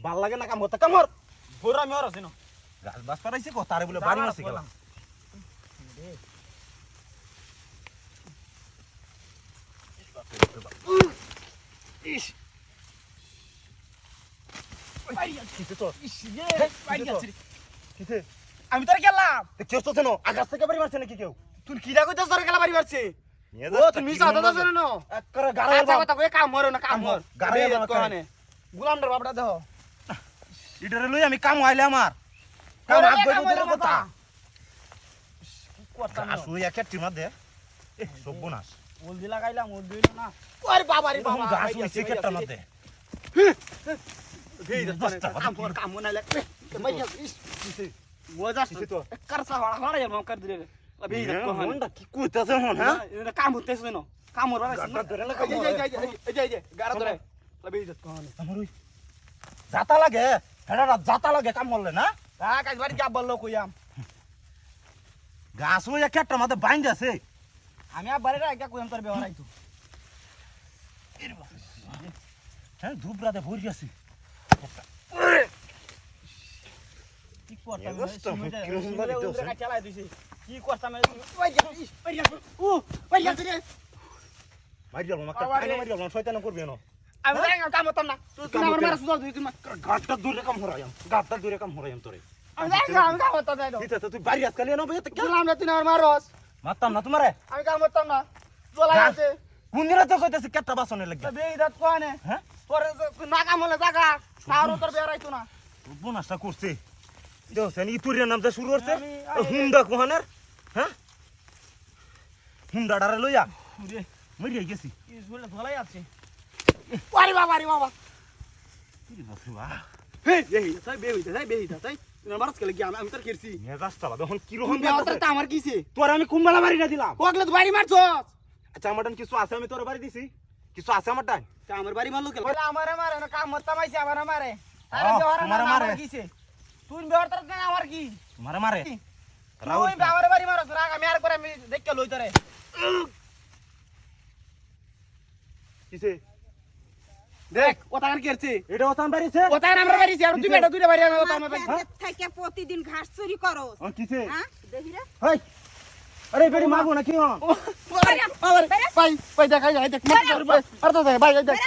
ভালো আমি লাগে না কাম করতে? কামর হুরামি হরস না। গাছ বাস পারাইছে কো? তারে বলে বাড়ি মারছি গেলাম ইস। তো কিছে আমি তোর গেলাম। কেউ তো আকাশ থেকে বাড়ি মারছে নাকি কেউ? তুই কিরা কইতাছ তোর গেলা বাড়ি মারছে? ও তুমি মিছা কথা না? একরে গাড়ি আচ্ছা কথা কই কাম হরো না কাম হর গাড়ি বাবা কহানে গুলাম বাপটা দেহ। ইডরে লই আমি কাম আমার। কাম আগ গই হইল কথা? কথা টিমা দে। সর্বনাশ উল দিলা গাইলাম উল দিল না। ওরে বাবা রে বাবা গাছ হই সেকেটটা না দে বেদাত দশটা কাম হর কাম না লে। মাইয়া ইস মজা কিছে তো করসা হড়া হড়া যাম কর দিলে বেদাত কহানে মনটা কি কইতাছে হন কাম হতেছ না কাম হর গাড়টা ধরে না এই এই এই এই গাড়া ধরে। বেদাত কহানে আমার ওই জাতা লাগে জাতা লাগে কাম করলে না? কাজ বাড়ি যা বলল কইয়াম। গাছ হই একটা মাঝে বাইন্ধ আছে। আমি বাড়িটা একটা কইয়াম তোর ব্যবহার আইতো। হ্যাঁ ধূপ রাতে ভরি আছে কি করতাম? চালাই দিছি। কি করতাম ও মারি যাব আবার। মারি যাব। শয়তান করবে না। আমি কাম হতাম না। তুই আমার মারা সুদা তুই তুমি গাটটা দূরে কাম হরাইম গাটটা দূরে কাম হরাইম তোরে। আমি কাম হতাম না তুই বাড়ি আজকাল এনো বে তো না তুই আমার মারস মারতাম না তোমারে? আমি কাম হতাম না। চলা। আছে। কোন দিনে তো কইতাছি কেটটা বাসনে লাগে? বেই দাত কোনে হ্যাঁ? তোর না কাম হলে জাগা তোর বের আইতো না। বোনাসটা করছে। দেখছেন ইতুরিয়ার নামটা শুরু করছে? হুন্ডা কোহানের? হ্যাঁ? হুন্ডাটারে লইয়া। রে মরিয়া গেছি শুলে ধলাই আছে। আরে বাবা আরে বাবা। কি বাপরে বাপ। হে এই তাই বে তাই বে তাই। তুই মারস কেলে গিয়া আমি তোর খেরছি মেজাজটা বা তখন কি রকম কোন বেওয়ার তা আমার কিছে তোর আমি কুম্বালা বাড়ি না দিলাম। ওগলে তো বাড়ি মারছস আচ্ছা আমার টান কিছু আছে আমি তোর বাড়ি দিছি। কিছু আছে আমার টান তা আমার বাড়ি মারলো কেলে? আমারে মারে না কাম হতাম আইছে আমার মারে। আরে মারে। মারে। কিছে তুই তোর না আমার কি? মারে। মারে তুই বেওয়ার বাড়ি মারছ রাগ আমি আর করে আমি দেখকে লই তোরে। কিসে? দেখ ও তাকান কেরছে এটা ওতান বাড়িছে ও তাকান আমরা বাড়িছে আর তুই এটা দুইটা বাড়ি আমি ওতান আমার বাড়ি থেকে প্রতিদিন ঘাস চুরি করো ও কিছে হ্যাঁ দেখি রে হই আরে বেড়ি মাগো না কি হন ভাই ভাই দেখাই যায় দেখ আর তো দেখ ভাই দেখ